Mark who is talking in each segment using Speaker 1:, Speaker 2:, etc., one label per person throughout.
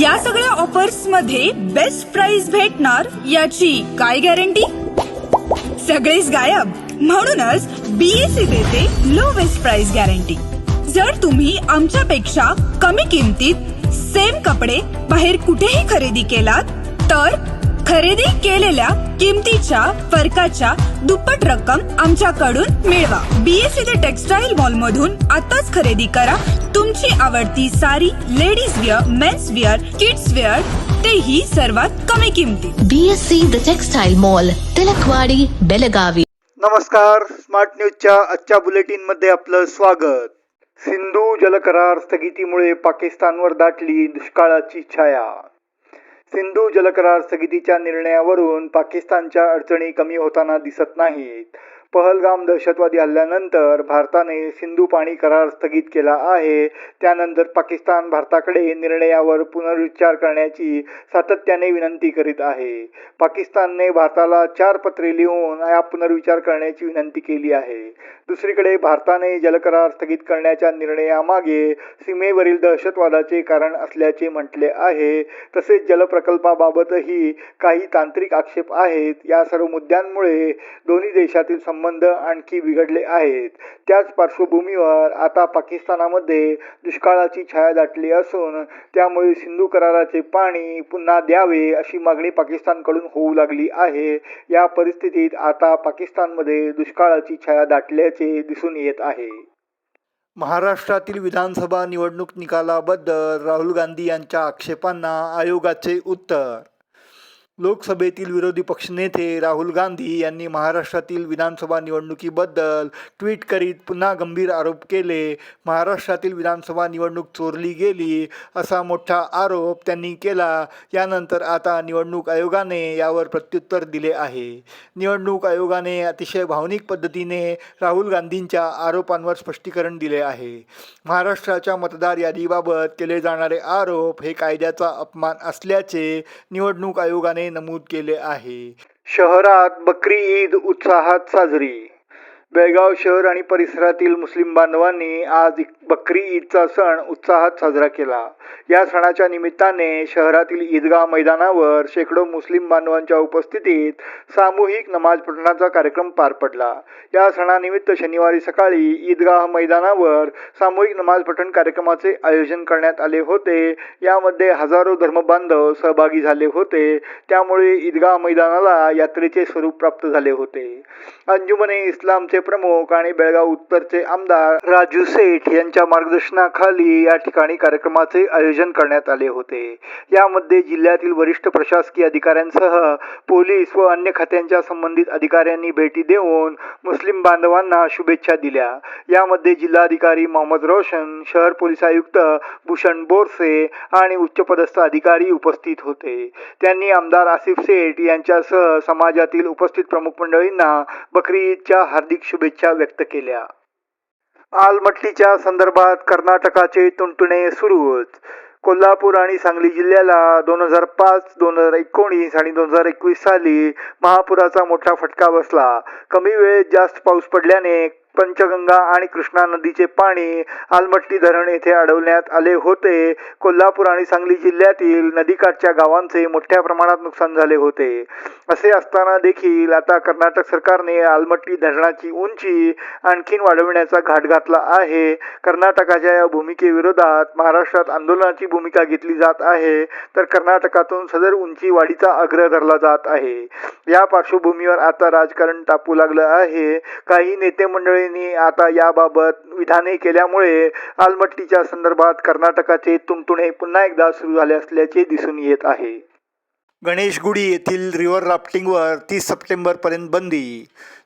Speaker 1: या सगळ्या ऑफर्समध्ये best price भेटणार याची काय गॅरंटी सगळेच गायब. म्हणूनच बीएससी देते लो बेस्ट प्राइस गॅरंटी जर तुम्ही आमच्यापेक्षा कमी किमतीत सेम कपडे बाहेर कुठेही खरेदी केलात तर खरेदी केलेल्या किमतीच्या फरकाच्या दुप्पट रक्कम आमच्याकडून मिळवा. बीएससी द टेक्सटाईल मॉल मधून आताच खरेदी करा. तुमची आवडती sari ladies wear men's wear kids wear तेही सर्वात कमी किमतीत.
Speaker 2: BSc The Textile Mall, Tilakwadi Belagavi
Speaker 3: नमस्कार स्मार्ट न्यूजच्या आजच्या बुलेटिनमध्ये आपलं स्वागत. सिंधू जलकरार स्थगितीमुळे पाकिस्तानवर दाटली दुष्काळाची छाया. सिंधू जलकरार स्थगितीच्या निर्णयावरून पाकिस्तानच्या अडचणी कमी होताना दिसत नाहीत. पहलगाम दहशतवादी हल्ल्यानंतर भारताने सिंधू पाणी करार स्थगित केला आहे. त्यानंतर पाकिस्तान भारताकडे निर्णयावर पुनर्विचार करण्याची सातत्याने विनंती करीत आहे. पाकिस्तानने भारताला चार पत्रे लिहून या पुनर्विचार करण्याची विनंती केली आहे. दुसरीकडे भारताने जलकरार स्थगित करण्याच्या निर्णयामागे सीमेवरील दहशतवादाचे कारण असल्याचे म्हटले आहे. तसेच जलप्रकल्पाबाबतही काही तांत्रिक आक्षेप आहेत. या सर्व मुद्द्यांमुळे दोन्ही देशातील संबंध आणखी बिघडले आहेत. त्याच पार्श्वभूमीवर आता पाकिस्तानामध्ये दुष्काळाची छाया दाटली असून त्यामुळे सिंधू कराराचे पाणी पुन्हा द्यावे अशी मागणी पाकिस्तानकडून होऊ लागली आहे. या परिस्थितीत आता पाकिस्तानमध्ये दुष्काळाची छाया दाटल्याचे दिसून येत आहे. महाराष्ट्रातील विधानसभा निवडणूक निकालाबद्दल राहुल गांधी यांच्या आक्षेपांना आयोगाचे उत्तर लोकसभेतील विरोधी पक्षनेते राहुल गांधी यांनी महाराष्ट्रातील विधानसभा निवडणुकीबद्दल ट्विट करीत पुन्हा गंभीर आरोप केले. महाराष्ट्रातील विधानसभा निवडणूक चोरली गेली असा मोठा आरोप त्यांनी केला. यानंतर आता निवडणूक आयोगाने यावर प्रत्युत्तर दिले आहे. निवडणूक आयोगाने अतिशय भावनिक पद्धतीने राहुल गांधींच्या आरोपांवर स्पष्टीकरण दिले आहे. महाराष्ट्राच्या मतदार यादीबाबत केले जाणारे आरोप हे कायद्याचा अपमान असल्याचे निवडणूक आयोगाने नमूद केले आहे. शहरात बकरी ईद उत्साहात साजरी बेळगाव शहर आणि परिसरातील मुस्लिम बांधवांनी आज बकरी ईदचा सण उत्साहात साजरा केला. या सणाच्या निमित्ताने शहरातील ईदगाह मैदानावर शेकडो मुस्लिम बांधवांच्या उपस्थितीत सामूहिक नमाज पठणाचा कार्यक्रम पार पडला. या सणानिमित्त शनिवारी सकाळी ईदगाह मैदानावर सामूहिक नमाज पठण कार्यक्रमाचे आयोजन करण्यात आले होते. यामध्ये हजारो धर्मबांधव सहभागी झाले होते. त्यामुळे ईदगाह मैदानाला यात्रेचे स्वरूप प्राप्त झाले होते. अंजुमने इस्लामचे पक्षाचे प्रमुख आणि बेळगाव उत्तरचे आमदार राजू सेठ यांच्या मार्गदर्शनाखाली या ठिकाणी कार्यक्रमाचे आयोजन करण्यात आले होते. यामध्ये जिल्ह्यातील वरिष्ठ प्रशासकीय अधिकाऱ्यांसह पोलीस व अन्य खात्यांच्या संबंधित अधिकाऱ्यांनी भेटी देऊन मुस्लिम बांधवांना शुभेच्छा दिल्या. यामध्ये जिल्हाधिकारी मोहम्मद रोशन शहर पोलीस आयुक्त भूषण बोरसे आणि उच्चपदस्थ अधिकारी उपस्थित होते. त्यांनी आमदार आसिफ सेठ यांच्यासह समाजातील उपस्थित प्रमुख मंडळींना बकरी ईदच्या हार्दिक शुभेच्छा व्यक्त केल्या. आलमट्टीच्या संदर्भात कर्नाटकाचे तुणतुणे सुरूच. कोल्हापूर आणि सांगली जिल्ह्याला दोन हजार पाच दोन हजार एकोणीस आणि दोन हजार एकवीस साली महापुराचा मोठा फटका बसला. कमी वेळेत जास्त पाऊस पडल्याने पंचगंगा आणि कृष्णा नदीचे पाणी आलमट्टी धरण येथे अडवण्यात आले होते. कोल्हापूर आणि सांगली जिल्ह्यातील नदीकाठच्या गावांचे मोठ्या प्रमाणात नुकसान झाले होते. असे असताना देखील आता कर्नाटक सरकारने आलमट्टी धरणाची उंची आणखीन वाढविण्याचा घाट घातला आहे. कर्नाटकाच्या या भूमिकेविरोधात महाराष्ट्रात आंदोलनाची भूमिका घेतली जात आहे तर कर्नाटकातून सदर उंची वाढीचा आग्रह धरला जात आहे. या पार्श्वभूमीवर आता राजकारण तापू लागलं आहे. काही नेते मंडळींनी आता याबाबत विधाने केल्यामुळे आलमट्टीच्या संदर्भात कर्नाटकाचे तुणतुणे पुन्हा एकदा सुरू झाले असल्याचे दिसून येत आहे. गणेशगुडी येथील रिव्हर राफ्टिंगवर तीस सप्टेंबरपर्यंत बंदी.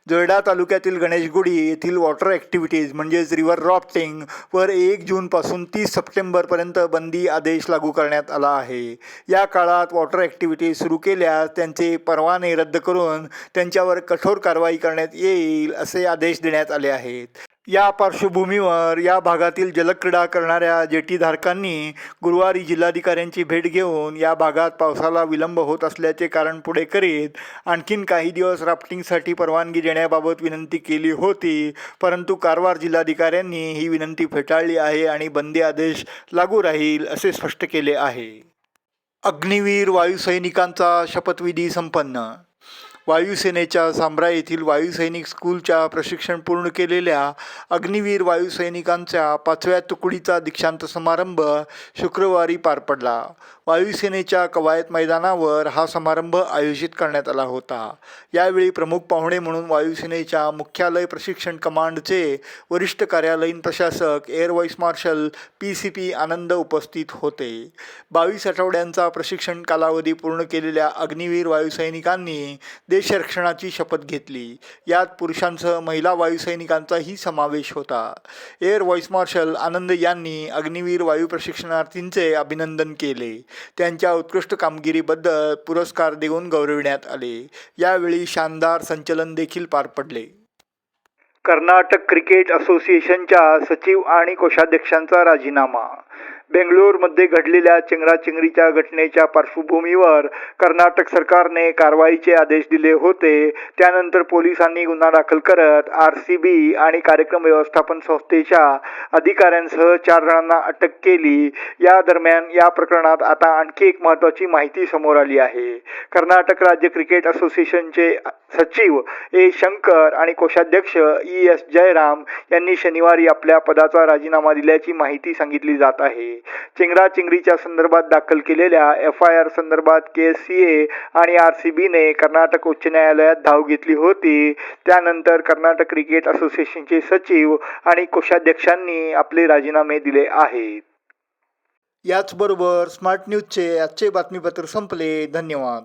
Speaker 3: जोयडा तालुक्यातील गणेशगुडी येथील वॉटर ॲक्टिव्हिटीज म्हणजेच रिव्हर राफ्टिंग वर एक जूनपासून तीस सप्टेंबरपर्यंत बंदी आदेश लागू करण्यात आला आहे. या काळात वॉटर ॲक्टिव्हिटीज सुरू केल्यास त्यांचे परवाने रद्द करून त्यांच्यावर कठोर कारवाई करण्यात येईल असे आदेश देण्यात आले आहेत. या पार्श्वभूमीवर या भागातील जलक्रीडा करणाऱ्या जेटीधारकांनी गुरुवारी जिल्हाधिकाऱ्यांची भेट घेऊन या भागात पावसाला विलंब होत असल्याचे कारण पुढे करीत आणखीन काही दिवस राफ्टिंगसाठी परवानगी देण्याबाबत विनंती केली होती. परंतु कारवार जिल्हाधिकाऱ्यांनी ही विनंती फेटाळली आहे आणि बंदी आदेश लागू राहील असे स्पष्ट केले आहे. अग्निवीर वायुसैनिकांचा शपथविधी संपन्न वायुसेनेच्या सांब्रा येथील वायुसैनिक स्कूलच्या प्रशिक्षण पूर्ण केलेल्या अग्निवीर वायुसैनिकांच्या पाचव्या तुकडीचा दीक्षांत समारंभ शुक्रवारी पार पडला. वायुसेनेच्या कवायत मैदानावर हा समारंभ आयोजित करण्यात आला होता. यावेळी प्रमुख पाहुणे म्हणून वायुसेनेच्या मुख्यालय प्रशिक्षण कमांडचे वरिष्ठ कार्यालयीन प्रशासक air vice marshal P C P Anand उपस्थित होते. बावीस आठवड्यांचा प्रशिक्षण कालावधी पूर्ण केलेल्या अग्निवीर वायुसैनिकांनी देशरक्षणाची शपथ घेतली. यात पुरुषांसह महिला वायुसैनिकांचाही समावेश होता. एअर व्हाईस मार्शल आनंद यांनी अग्निवीर वायू प्रशिक्षणार्थींचे अभिनंदन केले. त्यांच्या उत्कृष्ट कामगिरीबद्दल पुरस्कार देऊन गौरविण्यात आले. यावेळी शानदार संचलन देखील पार पडले. कर्नाटक क्रिकेट असोसिएशनच्या सचिव आणि कोषाध्यक्षांचा राजीनामा. बेंगलोरमध्ये घडलेल्या चेंगराचेंगरीच्या घटनेच्या पार्श्वभूमीवर कर्नाटक सरकारने कारवाईचे आदेश दिले होते. त्यानंतर पोलिसांनी गुन्हा दाखल करत आर सी बी आणि कार्यक्रम व्यवस्थापन संस्थेच्या अधिकाऱ्यांसह चार जणांना अटक केली. या दरम्यान या प्रकरणात आता आणखी एक महत्त्वाची माहिती समोर आली आहे. कर्नाटक राज्य क्रिकेट असोसिएशनचे सचिव ए शंकर आणि कोषाध्यक्ष ई एस जयराम यांनी शनिवारी आपल्या पदाचा राजीनामा दिल्याची माहिती सांगितली जात आहे. चेंगराचेंगरीच्या संदर्भात दाखल केलेल्या एफ आय आर संदर्भात के एस सी ए आणि आर सी बीने कर्नाटक उच्च न्यायालयात धाव घेतली होती. त्यानंतर कर्नाटक क्रिकेट असोसिएशनचे सचिव आणि कोषाध्यक्षांनी आपले राजीनामे दिले आहेत. याचबरोबर स्मार्ट न्यूजचे आजचे बातमीपत्र संपले. धन्यवाद.